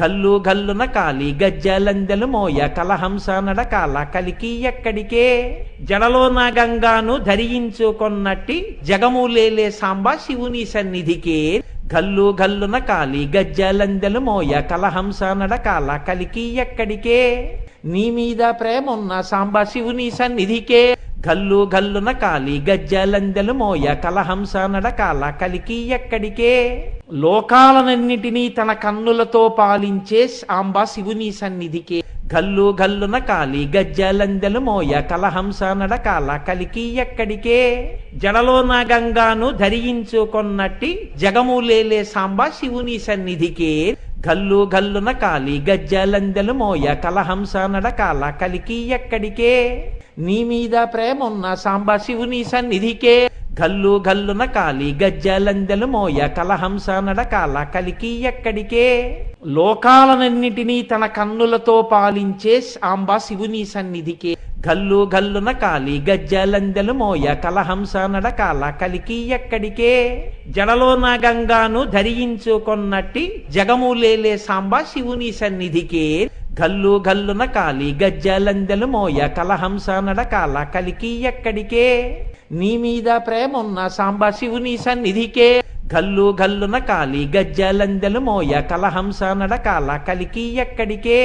గల్లు గల్లున కాలి గజ్జలందెలు మోయ కలహంస నడకాల కలికి ఎక్కడికే? జడలో నా గంగాను ధరించుకొన్నట్టి జగములేలే సాంబ శివుని సన్నిధికే. గల్లు గల్లున కాలి గజ్జలందెలు మోయ కలహంస నడకాల కలికి ఎక్కడికే? నీ మీద ప్రేమున్న సాంబ శివుని సన్నిధికే. గల్లు గల్లున కాలి గజ్జలందెలు మోయ కలహంస నడకాల కలికి ఎక్కడికే? లోకాలనన్నిటినీ తన కన్నులతో పాలించే సాంబ శివుని సన్నిధికే. గల్లు గల్లున కాలి గజ్జలందెలు మోయ కలహంస నడకాల కలికి ఎక్కడికే. జడలో నా గంగాను ధరించుకొన్నట్టి జగములేలే సాంబ శివుని సన్నిధికే. గల్లు గల్లున కాలి గజ్జలందెలు మోయ కలహంస నడకాల కలికి ఎక్కడికే. నీ మీద ప్రేమ ఉన్న సాంబ శివుని సన్నిధికే. గల్లు గల్లున కాలి గజ్జలందెలు మోయ కలహంస నడకాల కలికి ఎక్కడికే? లోకాలనన్నిటినీ తన కన్నులతో పాలించే సాంబ శివుని సన్నిధికే. గల్లు గల్లున కాలి గజ్జలందెలు మోయ కలహంస నడకాల కలికి ఎక్కడికే? జడలో నా గంగాను ధరించుకొన్నట్టి జగములేలే సాంబ శివుని సన్నిధికే. గల్లు గల్లున కాలి గజ్జలందెలు మోయ కలహంస నడకాల కలికి ఎక్కడికే? నీ మీద ప్రేమున్న సాంబా శివుని సన్నిధికే. గల్లు గల్లున కాలి గజ్జలందెలు మోయ కలహంస నడకాల కలికి ఎక్కడికే.